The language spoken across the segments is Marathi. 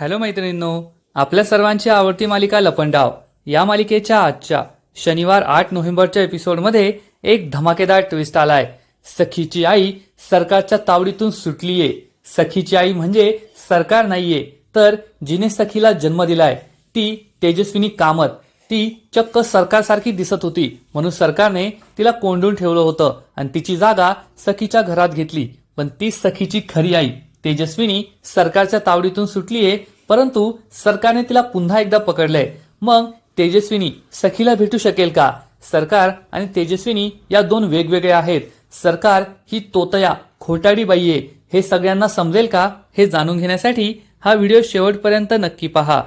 हॅलो मैत्रिणींनो आपल्या सर्वांची आवडती मालिका लपंडाव. या मालिकेच्या आजच्या शनिवार आठ नोव्हेंबरच्या एपिसोडमध्ये एक धमाकेदार ट्विस्ट आलाय. सखीची आई सरकारच्या तावडीतून सुटलीये. सखीची आई म्हणजे सरकार नाहीये तर जिने सखीला जन्म दिलाय. ती तेजस्विनी कामत. ती चक्क सरकारसारखी दिसत होती म्हणून सरकारने तिला कोंडून ठेवलं होतं आणि तिची जागा सखीच्या घरात घेतली. पण ती सखीची खरी आई. तेजस्विनी सरकारच्या तावडीतून सुटलीये परंतु सरकारने तिला पुन्हा एकदा पकडलंय. मग तेजस्विनी सखीला भेटू शकेल का? सरकार आणि तेजस्विनी या दोन वेगवेगळे आहेत. सरकार ही तोतया खोटाडी बाई आहे हे सगळ्यांना समजेल का? हे जाणून घेण्यासाठी हा व्हिडिओ शेवटपर्यंत नक्की पहा.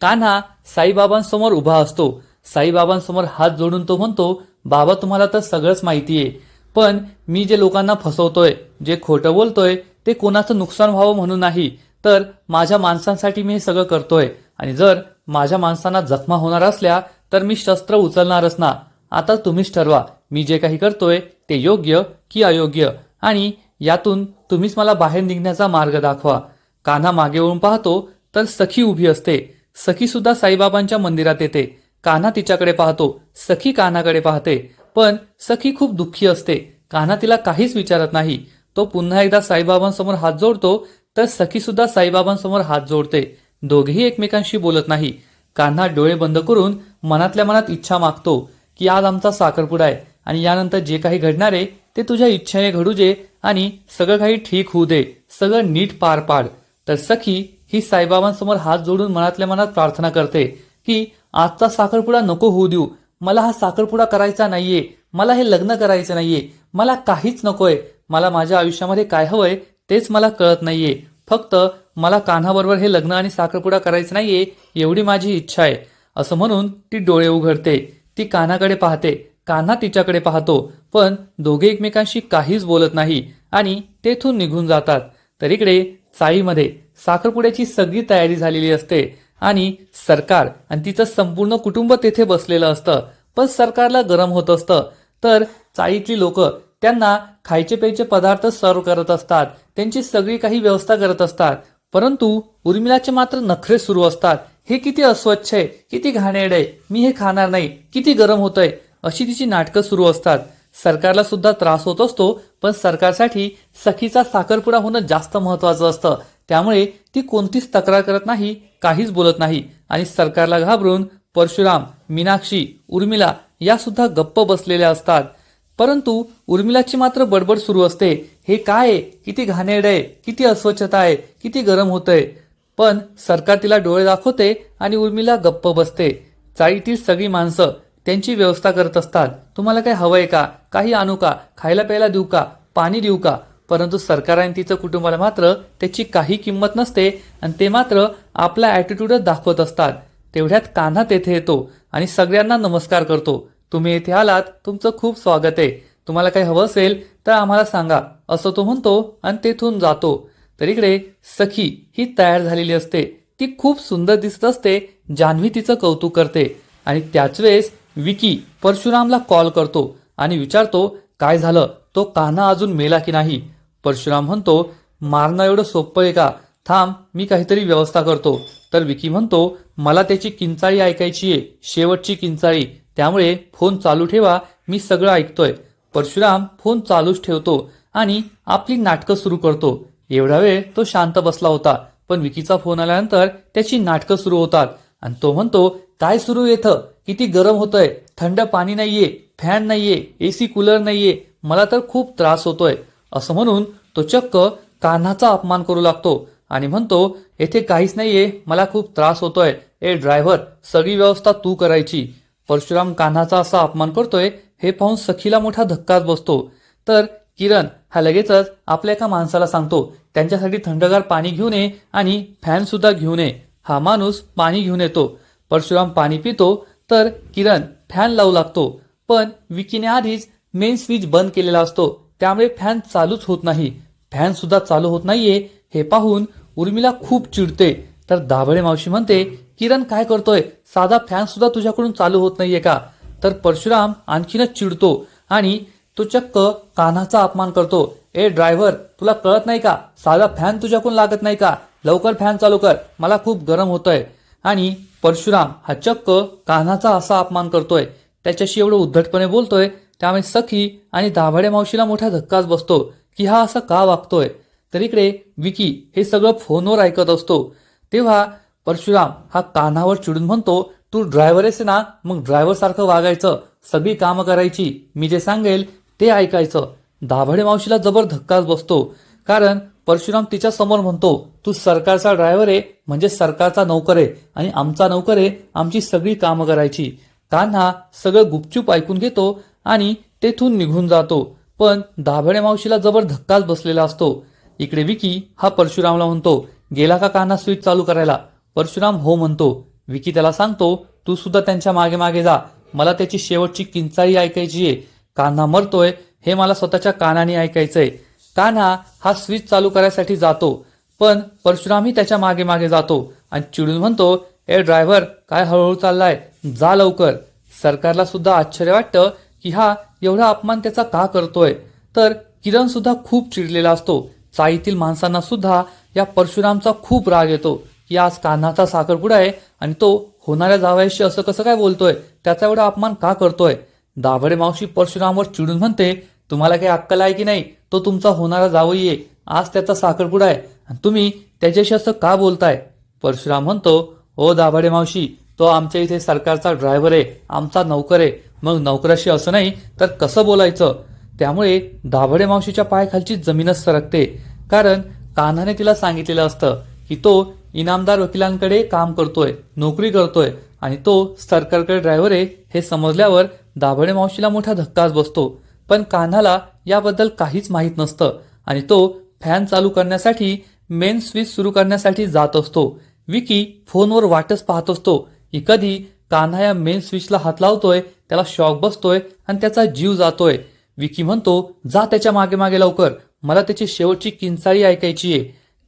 कान्हा साईबाबांसमोर उभा असतो. साईबाबांसमोर हात जोडून तो म्हणतो बाबा तुम्हाला तर सगळंच माहिती आहे पण मी जे लोकांना फसवतोय जे खोटं बोलतोय ते कोणाचं नुकसान व्हावं म्हणून नाही तर माझ्या माणसांसाठी मी हे सगळं करतोय. आणि जर माझ्या माणसांना जखमा होणार असल्या तर मी शस्त्र उचलणारच ना. आता तुम्हीच ठरवा. मी जे काही करतोय ते योग्य की अयोग्य? आणि यातून तुम्हीच मला बाहेर निघण्याचा मार्ग दाखवा. कान्हा मागे वळून पाहतो तर सखी उभी असते. सखी सुद्धा साईबाबांच्या मंदिरात येते. कान्हा तिच्याकडे पाहतो. सखी कान्हाकडे पाहते. पण सखी खूप दुःखी असते. कान्हा तिला काहीच विचारत नाही. तो पुन्हा एकदा साईबाबांसमोर हात जोडतो तर सखी सुद्धा साईबाबांसमोर हात जोडते. दोघेही एकमेकांशी बोलत नाही. कान्हा डोळे बंद करून मनातल्या मनात इच्छा मागतो की आज आमचा साखरपुडा आहे आणि यानंतर जे काही घडणार आहे ते तुझ्या इच्छेने घडू दे आणि सगळं काही ठीक होऊ दे. सगळं नीट पार पाड. तर सखी ही साईबाबांसमोर हात जोडून मनातल्या मनात प्रार्थना करते की आजचा साखरपुडा नको होऊ देऊ. मला हा साखरपुडा करायचा नाहीये. मला हे लग्न करायचं नाहीये. मला काहीच नकोय. मला माझ्या आयुष्यामध्ये काय हवंय तेच मला कळत नाहीये. फक्त मला कान्हाबरोबर हे लग्न आणि साखरपुडा करायचं नाहीये एवढी माझी इच्छा आहे. असं म्हणून ती डोळे उघडते. ती कान्हाकडे पाहते. कान्हा तिच्याकडे पाहतो. पण दोघे एकमेकांशी काहीच बोलत नाही आणि तेथून निघून जातात. तर इकडे चाळीमध्ये साखरपुड्याची सगळी तयारी झालेली असते आणि सरकार आणि तिचं संपूर्ण कुटुंब तेथे बसलेलं असतं. पण सरकारला गरम होत असतं. तर चाळीतली लोक त्यांना खायचे प्यायचे पदार्थ सर्व करत असतात. त्यांची सगळी काही व्यवस्था करत असतात. परंतु उर्मिलाचे मात्र नखरे सुरू असतात. हे किती अस्वच्छ आहे किती घाणेड आहे मी हे खाणार नाही किती गरम होतंय अशी तिची नाटकं सुरू असतात. सरकारला सुद्धा त्रास होत असतो पण सरकारसाठी सखीचा साखरपुडा होणं जास्त महत्वाचं असतं. त्यामुळे ती कोणतीच तक्रार करत नाही काहीच बोलत नाही. आणि सरकारला घाबरून परशुराम मीनाक्षी उर्मिला या सुद्धा गप्प बसलेल्या असतात. परंतु उर्मिलाची मात्र बडबड सुरू असते. हे काय आहे? किती घाणेरड आहे? किती अस्वच्छता आहे? किती गरम होतंय? पण सरकार तिला डोळे दाखवते आणि उर्मिला गप्प बसते. चाळीतील सगळी माणसं त्यांची व्यवस्था करत असतात. तुम्हाला काही हवंय का? काही आणू का? खायला प्यायला देऊ का? पाणी देऊ का? परंतु सरकार आणि तिचं कुटुंबाला मात्र त्याची काही किंमत नसते आणि ते मात्र आपला ॲटिट्यूडच दाखवत असतात. तेवढ्यात कान्हा तेथे येतो आणि सगळ्यांना नमस्कार करतो. तुम्ही येथे आलात तुमचं खूप स्वागत आहे. तुम्हाला काही हवं असेल तर आम्हाला सांगा. असं तो म्हणतो आणि तेथून जातो. तर इकडे सखी ही तयार झालेली असते. ती खूप सुंदर दिसत असते जान्हवी तिचं कौतुक करते. आणि त्याच वेळेस विकी परशुरामला कॉल करतो आणि विचारतो काय झालं? तो कान्हा अजून मेला की नाही? परशुराम म्हणतो मारणं एवढं सोपं आहे का? थांब मी काहीतरी व्यवस्था करतो. तर विकी म्हणतो मला त्याची किंचाळी ऐकायची आहे. शेवटची किंचाळी. त्यामुळे फोन चालू ठेवा मी सगळं ऐकतोय. परशुराम फोन चालूच ठेवतो आणि आपली नाटकं सुरू करतो. एवढा वेळ तो शांत बसला होता पण विकीचा फोन आल्यानंतर त्याची नाटकं सुरू होतात. आणि तो म्हणतो काय सुरू येतं किती गरम होतंय. थंड पाणी नाहीये फॅन नाहीये एसी कूलर नाहीये. मला तर खूप त्रास होतोय. असं म्हणून तो चक्क कान्हाचा अपमान करू लागतो आणि म्हणतो येथे काहीच नाहीये. मला खूप त्रास होतोय. ए ड्रायव्हर सगळी व्यवस्था तू करायची. परशुराम कान्हाचा असा अपमान करतोय हे पाहून सखीला मोठा धक्काच बसतो. तर किरण हा लगेचच आपल्या एका माणसाला सांगतो त्यांच्यासाठी थंडगार पाणी घेऊन ये आणि फॅन सुद्धा घेऊन ये हा माणूस पाणी घेऊन येतो. परशुराम पाणी पितो तर किरण फॅन लावू लागतो. पण विकीने आधीच मेन स्विच बंद केलेला असतो. त्यामुळे फॅन चालूच होत नाही. फॅन सुद्धा चालू होत नाहीये हे पाहून उर्मिला खूप चिडते. तर दाभळे मावशी म्हणते किरण काय करतोय? साधा फॅन सुद्धा तुझ्याकडून चालू होत नाहीये का? तर परशुराम आणखीनच चिडतो आणि तो चक्क कान्हाचा अपमान करतो. ए ड्रायव्हर तुला कळत नाही का? साधा फॅन तुझ्याकडून लागत नाही का? लवकर फॅन चालू कर. मला खूप गरम होतंय. आणि परशुराम हा चक्क कान्हाचा असा अपमान करतोय. त्याच्याशी एवढं उद्धटपणे बोलतोय त्यामुळे सखी आणि दाभाडे मावशीला मोठा धक्काच बसतो की हा असं का वागतोय? तर इकडे विकी हे सगळं फोनवर ऐकत असतो. तेव्हा परशुराम हा कानावर चिडून म्हणतो तू ड्रायव्हर आहेस ना मग ड्रायव्हर सारखं वागायचं. सगळी कामं करायची. मी जे सांगेल ते ऐकायचं. दाभाडे मावशीला जबर धक्काच बसतो. कारण परशुराम तिच्या समोर म्हणतो तू सरकारचा ड्रायव्हर आहे म्हणजे सरकारचा नोकर आहे. आणि आमचा नोकर आहे आमची सगळी कामं करायची. कान्हा सगळं गुपचूप ऐकून घेतो आणि तेथून निघून जातो. पण दाभडे मावशीला जबर धक्काच बसलेला असतो. इकडे विकी हा परशुरामला म्हणतो गेला का कान्हा स्विच चालू करायला? परशुराम हो म्हणतो विकी त्याला सांगतो तू सुद्धा त्यांच्या मागे मागे जा. मला त्याची शेवटची किंचाळी ऐकायची आहे. कान्हा मरतोय हे मला स्वतःच्या कानाने ऐकायचंय. कान्हा हा स्विच चालू करायसाठी जातो पण परशुरामही त्याच्यामागे मागे जातो आणि चिडून म्हणतो ए ड्रायव्हर काय हळूहळू चाललाय? जा लवकर. सरकारला सुद्धा आश्चर्य वाटतं की हा एवढा अपमान त्याचा का करतोय? तर किरण सुद्धा खूप चिडलेला असतो. चाळीतील माणसांना सुद्धा या परशुरामचा खूप राग येतो. की आज कान्हाचा साखरपुडा आहे आणि तो होणाऱ्या जावयाशी असं कसं काय बोलतोय? त्याचा एवढा अपमान का करतोय? दाभडे मावशी परशुरामवर चिडून म्हणते तुम्हाला काही अक्कल आहे की नाही? तो तुमचा होणारा जावई आहे. आज त्याचा साखरपुडा आहे? आणि तुम्ही त्याच्याशी असं का बोलताय? परशुराम म्हणतो हो ओ दाभाडे मावशी तो आमच्या इथे सरकारचा ड्रायव्हर आहे आमचा नौकर आहे. मग नौकराशी असं नाही तर कसं बोलायचं? त्यामुळे दाभाडे मावशीच्या पायाखालची जमीनच सरकते. कारण कान्हाने तिला सांगितलेलं असतं की तो इनामदार वकिलांकडे काम करतोय नोकरी करतोय आणि तो सरकारकडे ड्रायव्हर आहे हे समजल्यावर दाभडे मावशीला मोठा धक्काच बसतो. पण कान्हाला याबद्दल काहीच माहीत नसतं आणि तो फॅन चालू करण्यासाठी मेन स्विच सुरू करण्यासाठी जात असतो. विकी फोनवर वाटच पाहत असतो. की कधी कान्हा या मेन स्विचला हात लावतोय त्याला शॉक बसतोय आणि त्याचा जीव जातोय. विकी म्हणतो जा त्याच्यामागे मागे लवकर. मला त्याची शेवटची किंचाळी ऐकायची आहे.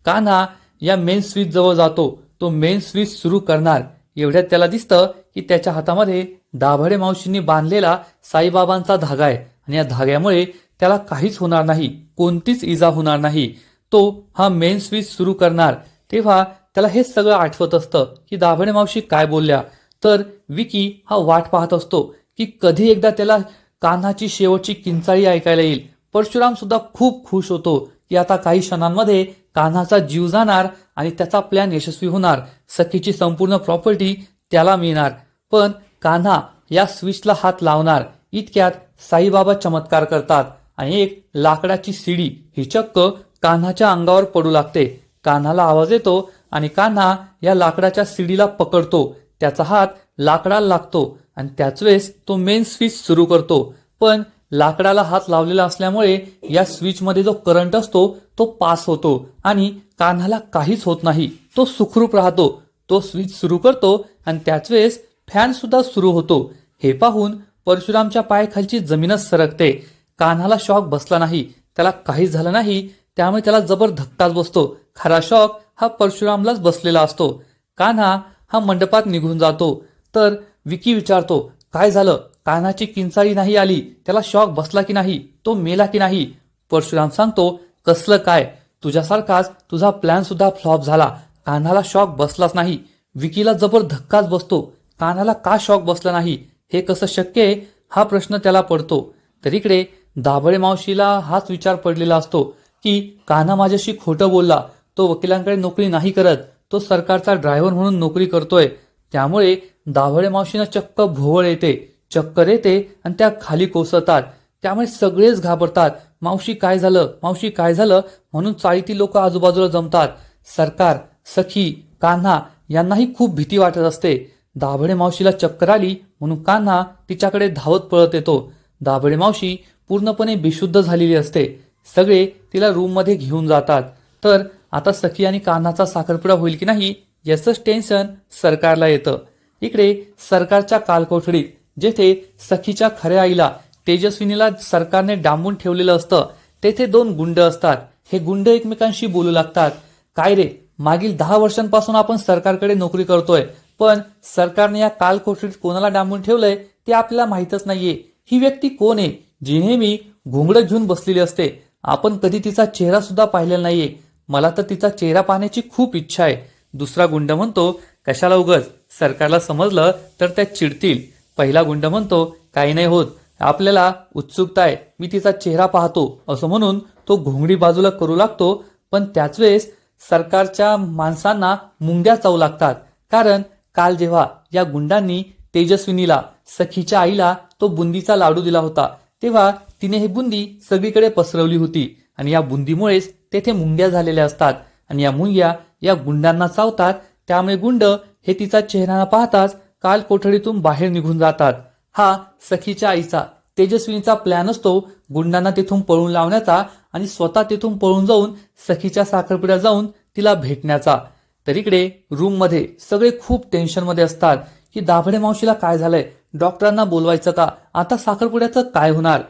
कान्हा या मेन स्विच जवळ जातो तो मेन स्विच सुरू करणार. एवढ्यात त्याला दिसतं की त्याच्या हातामध्ये दाभडे मावशींनी बांधलेला साईबाबांचा धागा आहे. आणि या धाग्यामुळे त्याला काहीच होणार नाही कोणतीच इजा होणार नाही. तो हा मेन स्विच सुरू करणार. तेव्हा त्याला हे सगळं आठवत असतं की दाभडे मावशी काय बोलल्या. तर विकी हा वाट पाहत असतो की कधी एकदा त्याला कान्हाची शेवटची किंचाळी ऐकायला येईल. परशुराम सुद्धा खूप खुश होतो की आता काही क्षणांमध्ये कान्हाचा जीव जाणार आणि त्याचा प्लॅन यशस्वी होणार. सखीची संपूर्ण प्रॉपर्टी त्याला मिळणार. पण कान्हा या स्विचला हात लावणार. इतक्यात साईबाबा चमत्कार करतात आणि एक लाकडाची सीडी ही चक्क कान्हाच्या अंगावर पडू लागते. कान्हाला आवाज येतो आणि कान्हा या लाकडाच्या सीडीला पकडतो. त्याचा हात लाकडाला लागतो आणि त्याच वेळेस तो मेन स्विच सुरू करतो. पण लाकडाला हात लावलेला असल्यामुळे या स्विचमध्ये जो करंट असतो तो पास होतो आणि कान्हाला काहीच होत नाही. तो सुखरूप राहतो. तो स्विच सुरू करतो आणि त्याच वेळेस फॅन सुद्धा सुरू होतो. हे पाहून परशुरामच्या पायाखालची जमीनच सरकते. कान्हाला शॉक बसला नाही. त्याला काहीच झालं नाही. त्यामुळे त्याला जबर धक्काच बसतो. खरा शॉक हा परशुरामलाच बसलेला असतो. कान्हा हा मंडपात निघून जातो. तर विकी विचारतो काय झालं? कानाची किंचाळी नाही आली त्याला शॉक बसला की नाही तो मेला की नाही? परशुराम सांगतो कसलं काय? तुझ्यासारखाच तुझा प्लॅन सुद्धा फ्लॉप झाला. कान्हाला शॉक बसलाच नाही. विकीला जबर धक्काच बसतो. कान्हाला का शॉक बसला नाही? हे कसं शक्य आहे? हा प्रश्न त्याला पडतो. तर इकडे दाभळे मावशीला हाच विचार पडलेला असतो की कान्हा माझ्याशी खोटं बोलला. तो वकिलांकडे नोकरी नाही करत. तो सरकारचा ड्रायव्हर म्हणून नोकरी करतोय. त्यामुळे दाभळे मावशीनं चक्क भोवळ येते. चक्कर येते आणि त्या खाली कोसळतात. त्यामुळे सगळेच घाबरतात. मावशी काय झालं? मावशी काय झालं? म्हणून चाळीतील लोक आजूबाजूला जमतात. सरकार सखी कान्हा यांनाही खूप भीती वाटत असते. दाभडे मावशीला चक्कर आली म्हणून कान्हा तिच्याकडे धावत पळत येतो. दाभडे मावशी पूर्णपणे बेशुद्ध झालेली असते. सगळे तिला रूममध्ये घेऊन जातात. तर आता सखी आणि कान्हाचा साखरपुडा होईल की नाही याचंच टेन्शन सरकारला येतं. इकडे सरकारच्या कालकोठडीत जेथे सखीच्या खऱ्या आईला तेजस्विनीला सरकारने डांबून ठेवलेलं असतं तेथे दोन गुंड असतात. हे गुंड एकमेकांशी बोलू लागतात. काय रे मागील दहा वर्षांपासून आपण सरकारकडे नोकरी करतोय पण सरकारने या कालकोठडीत कोणाला डांबून ठेवलंय ते आपल्याला माहीतच नाहीये. ही व्यक्ती कोण आहे जी नेहमी घोंगडं घेऊन बसलेली असते? आपण कधी तिचा चेहरा सुद्धा पाहिलेला नाहीये. मला तर तिचा चेहरा पाहण्याची खूप इच्छा आहे. दुसरा गुंड म्हणतो कशाला उगच? सरकारला समजलं तर त्या चिडतील. पहिला गुंड म्हणतो काही नाही होत. आपल्याला उत्सुकता आहे. मी तिचा चेहरा पाहतो. असं म्हणून तो घोंगडी बाजूला करू लागतो पण त्याच वेळेस सरकारच्या माणसांना मुंग्या चावू लागतात. कारण काल जेव्हा या गुंडांनी तेजस्विनीला सखीच्या आईला तो बुंदीचा लाडू दिला होता तेव्हा तिने ही बुंदी सगळीकडे पसरवली होती आणि या बुंदीमुळेच तेथे मुंग्या झालेल्या असतात. आणि या मुंग्या या गुंडांना चावतात त्यामुळे गुंड हे तिचा चेहरा पाहताच काल कोठडीतून बाहेर निघून जातात. हा सखीच्या आईचा तेजस्विनीचा प्लॅन असतो गुंडांना तिथून पळून लावण्याचा आणि स्वतः तिथून पळून जाऊन सखीच्या साखरपुड्यात जाऊन तिला भेटण्याचा. तर इकडे रूममध्ये सगळे खूप टेन्शनमध्ये असतात की दाभडे मावशीला काय झालंय डॉक्टरांना बोलवायचं का आता साखरपुड्याचं काय होणार?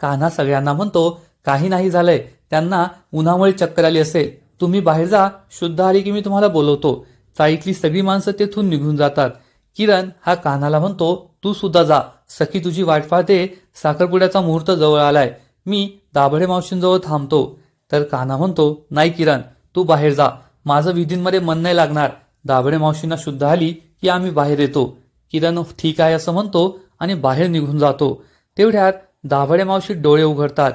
कान्हा सगळ्यांना म्हणतो काही नाही झालंय त्यांना उन्हामुळे चक्कर आली असेल. तुम्ही बाहेर जा शुद्ध आली की मी तुम्हाला बोलवतो. चाळीतली सगळी माणसं तेथून निघून जातात. किरण हा कान्हाला म्हणतो तू सुद्धा जा. सखी तुझी वाट पाहते. साखरपुड्याचा मुहूर्त जवळ आलाय. मी दाभडे मावशींजवळ थांबतो. तर कान्हा म्हणतो नाही किरण तू बाहेर जा. माझं विधींमध्ये मन नाही लागणार. दाभडे मावशींना शुद्ध आली की आम्ही बाहेर येतो. किरण ठीक आहे असं म्हणतो आणि बाहेर निघून जातो. तेवढ्यात दाभडे मावशी डोळे उघडतात.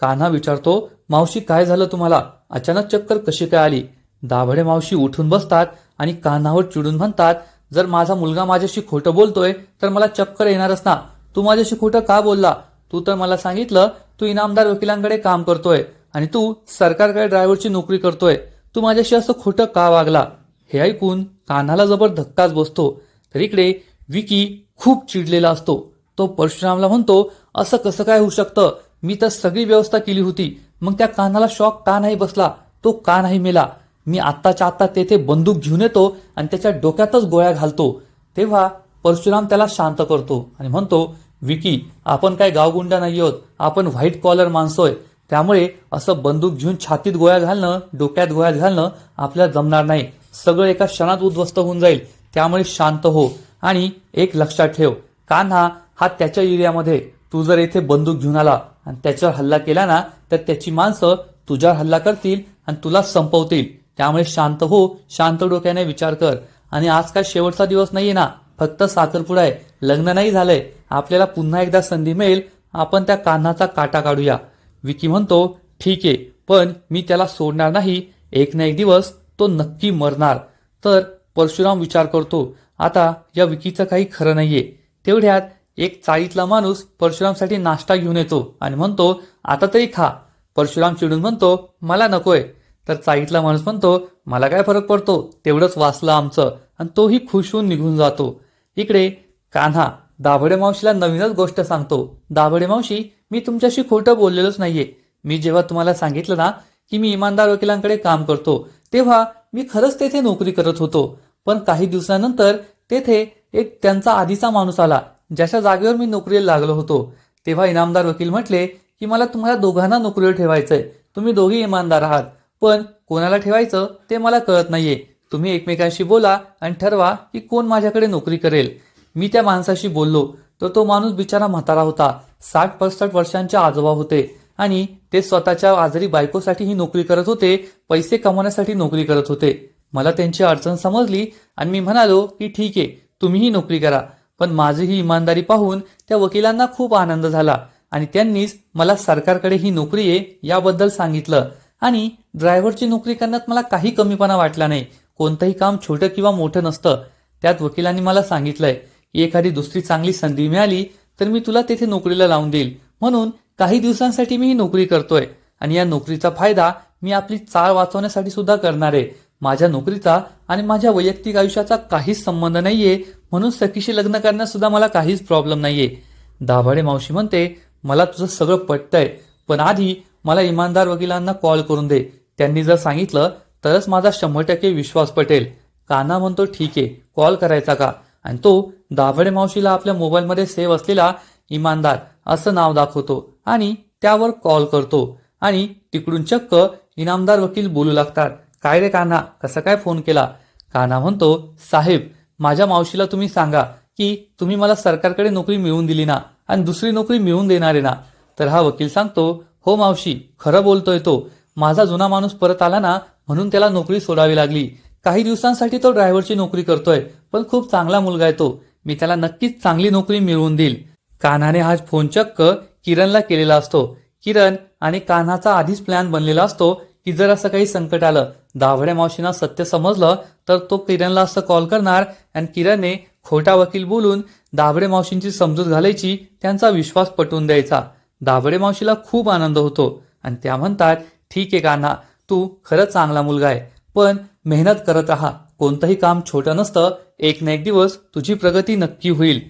कान्हा विचारतो मावशी काय झालं तुम्हाला? अचानक चक्कर कशी काय आली? दाभडे मावशी उठून बसतात आणि कान्हावर चिडून म्हणतात जर माझा मुलगा माझ्याशी खोटं बोलतोय तर मला चक्कर येणारच ना. तू माझ्याशी खोटं का बोलला? तू तर मला सांगितलं तू इनामदार वकिलांकडे काम करतोय आणि तू सरकारकडे ड्रायव्हरची नोकरी करतोय. तू माझ्याशी असं खोटं का वागला? हे ऐकून कान्हाला जबर धक्काच बसतो. तर इकडे विकी खूप चिडलेला असतो. तो परशुरामला म्हणतो असं कसं काय होऊ शकतं? मी तर सगळी व्यवस्था केली होती. मग त्या कानाला शॉक का नाही बसला? तो का नाही मेला? मी आत्ताच्या आत्ता तेथे बंदूक घेऊन येतो आणि त्याच्या डोक्यातच गोळ्या घालतो. तेव्हा परशुराम त्याला शांत करतो आणि म्हणतो विकी आपण काय गावगुंडा नाही आहोत. आपण व्हाईट कॉलर माणसोय त्यामुळे असं बंदूक घेऊन छातीत गोळ्या घालणं डोक्यात गोळ्या घालणं आपल्याला जमणार नाही. सगळं एका क्षणात उद्ध्वस्त होऊन जाईल. त्यामुळे शांत हो आणि एक लक्षात ठेव. कान्हा हा त्याच्या एरियामध्ये. तू जर येथे बंदूक घेऊन आला आणि त्याच्यावर हल्ला केला ना तर त्याची माणसं तुझ्यावर हल्ला करतील आणि तुला संपवतील. त्यामुळे शांत हो शांत डोक्याने विचार कर. आणि आज काय शेवटचा दिवस नाहीये ना? फक्त साखरपुडा आहे. लग्न नाही झालंय. आपल्याला पुन्हा एकदा संधी मिळेल. आपण त्या कान्हाचा काटा काढूया. विकी म्हणतो ठीक आहे पण मी त्याला सोडणार नाही. एक ना एक दिवस तो नक्की मरणार. तर परशुराम विचार करतो आता या विकीचं काही खरं नाहीये. तेवढ्यात एक चाळीतला माणूस परशुरामसाठी नाश्ता घेऊन येतो आणि म्हणतो आता तरी खा. परशुराम चिडून म्हणतो मला नकोय. तर चाळीतला माणूस म्हणतो मला काय फरक पडतो? तेवढंच वाचलं आमचं. आणि तोही खुश होऊन निघून जातो. इकडे कान्हा दाभडे मावशीला नवीनच गोष्ट सांगतो. दाभडे मावशी मी तुमच्याशी खोटं बोललेलोच नाहीये. मी जेव्हा तुम्हाला सांगितलं ना की मी इमानदार वकिलांकडे काम करतो तेव्हा मी खरंच तेथे नोकरी करत होतो. पण काही दिवसानंतर तेथे एक त्यांचा आधीचा माणूस आला ज्याच्या जागेवर मी नोकरीला लागलो होतो. तेव्हा इनामदार वकील म्हटले की मला तुम्हाला दोघांना नोकरीवर ठेवायचंय. तुम्ही दोघी इमानदार आहात. पण कोणाला ठेवायचं ते मला कळत नाहीये. तुम्ही एकमेकांशी बोला आणि ठरवा की कोण माझ्याकडे नोकरी करेल. मी त्या माणसाशी बोललो तर तो माणूस बिचारा म्हातारा होता. साठ पसष्ट वर्षांच्या आजोबा होते आणि ते स्वतःच्या आजारी बायकोसाठी ही नोकरी करत होते पैसे कमवण्यासाठी नोकरी करत होते. मला त्यांची अडचण समजली आणि मी म्हणालो की ठीक आहे तुम्हीही नोकरी करा. पण माझी ही इमानदारी पाहून त्या वकिलांना खूप आनंद झाला आणि त्यांनीच मला सरकारकडे ही नोकरी आहे याबद्दल सांगितलं. आणि ड्रायव्हरची नोकरी करण्यात मला काही कमीपणा वाटला नाही. कोणतंही काम छोटं किंवा मोठं नसतं. त्यात वकिलांनी मला सांगितलंय की एखादी दुसरी चांगली संधी मिळाली तर मी तुला तेथे नोकरीला लावून देईल. म्हणून काही दिवसांसाठी मी ही नोकरी करतोय आणि या नोकरीचा फायदा मी आपली चाळ वाचवण्यासाठी सुद्धा करणार आहे. माझ्या नोकरीचा आणि माझ्या वैयक्तिक आयुष्याचा काहीच संबंध नाहीये म्हणून सखीशी लग्न करण्यात सुद्धा मला काहीच प्रॉब्लेम नाहीये. दाभाडे मावशी म्हणते मला तुझं सगळं पटतंय पण आधी मला इमानदार वकिलांना कॉल करून दे. त्यांनी जर सांगितलं तरच माझा शंभर टक्के विश्वास पटेल. काना म्हणतो ठीक आहे कॉल करायचा का? आणि तो दाभडे मावशीला आपल्या मोबाईलमध्ये सेव्ह असलेला इमानदार असं नाव दाखवतो आणि त्यावर कॉल करतो. आणि तिकडून चक्क इनामदार वकील बोलू लागतात. काय रे कान्हा कसा काय फोन केला? कान्हा म्हणतो साहेब माझ्या मावशीला तुम्ही सांगा की तुम्ही मला सरकारकडे नोकरी मिळवून दिली ना आणि दुसरी नोकरी मिळवून देणार आहे ना. तर हा वकील सांगतो हो मावशी खरं बोलतोय तो. माझा जुना माणूस परत आला ना म्हणून त्याला नोकरी सोडावी लागली. काही दिवसांसाठी तो ड्रायव्हरची नोकरी करतोय पण खूप चांगला मुलगा आहे तो. मी त्याला नक्कीच चांगली नोकरी मिळवून देईल. कान्हाने हा फोन चक्क किरणला केलेला असतो. किरण आणि कान्हाचा आधीच प्लॅन बनलेला असतो की जर असं काही संकट आलं दाभड्या मावशींना सत्य समजलं तर तो किरणला असं कॉल करणार आणि किरणने खोटा वकील बोलून दाभडे मावशींची समजूत घालायची त्यांचा विश्वास पटवून द्यायचा. दाभडे मावशीला खूप आनंद होतो आणि त्या म्हणतात ठीक आहे कान्हा तू खरंच चांगला मुलगा आहे पण मेहनत करत राहा. कोणतंही काम छोटं नसतं. एक ना एक दिवस तुझी प्रगती नक्की होईल.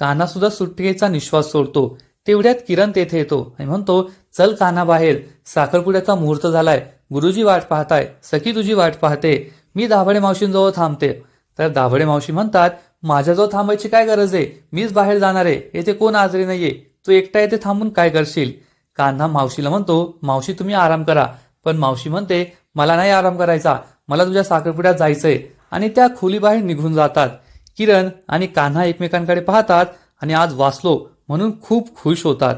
कान्हा सुद्धा सुटकेचा निश्वास सोडतो. तेवढ्यात किरण तेथे येतो आणि म्हणतो चल कान्हा बाहेर. साखरपुड्याचा मुहूर्त झालाय. गुरुजी वाट पाहताय. सखी तुझी वाट पाहते. मी दाभडे मावशींजवळ थांबते. तर दाभडे मावशी म्हणतात माझ्याजवळ थांबायची काय गरज आहे? मीच बाहेर जाणार आहे. येथे कोण आजरी नाहीये. तू एकटा येथे थांबून काय करशील? कान्हा मावशीला म्हणतो मावशी तुम्ही आराम करा. पण मावशी म्हणते मला नाही आराम करायचा. मला तुझ्या साखरपुड्यात जायचंय. आणि त्या खोलीबाहेर निघून जातात. किरण आणि कान्हा एकमेकांकडे पाहतात आणि आज वाचलो म्हणून खूप खुश होतात.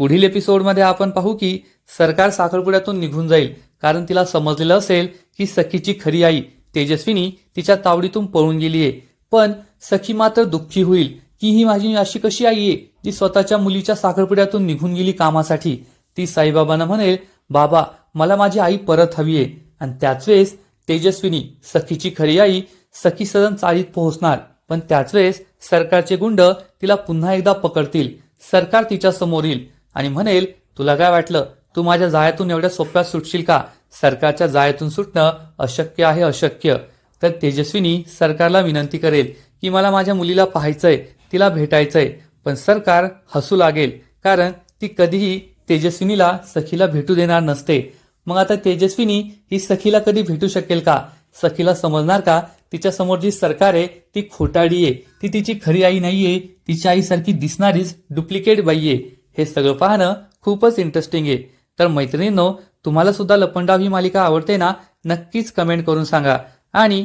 पुढील एपिसोडमध्ये आपण पाहू की सरकार साखरपुड्यातून निघून जाईल कारण तिला समजलेलं असेल की सखीची खरी आई तेजस्विनी तिच्या तावडीतून पळून गेली आहे पण सखी मात्र दुःखी होईल की ही माझी अशी कशी आई आहे जी स्वतःच्या मुलीच्या साखरपुड्यातून निघून गेली कामासाठी? ती साईबाबांना म्हणेल बाबा मला माझी आई परत हवी आहे. आणि त्याच वेळेस तेजस्विनी सखीची खरी आई सखी सदन चाळीत पोहोचणार. पण त्याच वेळेस सरकारचे गुंड तिला पुन्हा एकदा पकडतील. सरकार तिच्या समोर येईल आणि म्हणेल तुला काय वाटलं? तू माझ्या जाळ्यातून एवढ्या सोप्यात सुटशील का? सरकारच्या जाळ्यातून सुटणं अशक्य आहे अशक्य. तर तेजस्विनी सरकारला विनंती करेल की मला माझ्या मुलीला पाहायचंय तिला भेटायचंय पण सरकार हसू लागेल कारण ती कधीही तेजस्विनीला सखीला भेटू देणार नसते. मग आता तेजस्विनी ही सखीला कधी भेटू शकेल का? सखीला समजणार का? तिच्या समोर जी सरकार आहे ती खोटाडी आहे. ती तिची खरी आई नाहीये तिच्या आईसारखी दिसणारीच डुप्लिकेट बाई आहे. हे सगळं पाहणं खूपच इंटरेस्टिंग आहे. तर मैत्रिणींनो तुम्हाला सुद्धा लपंडाव ही मालिका आवडते ना नक्कीच कमेंट करून सांगा. आणि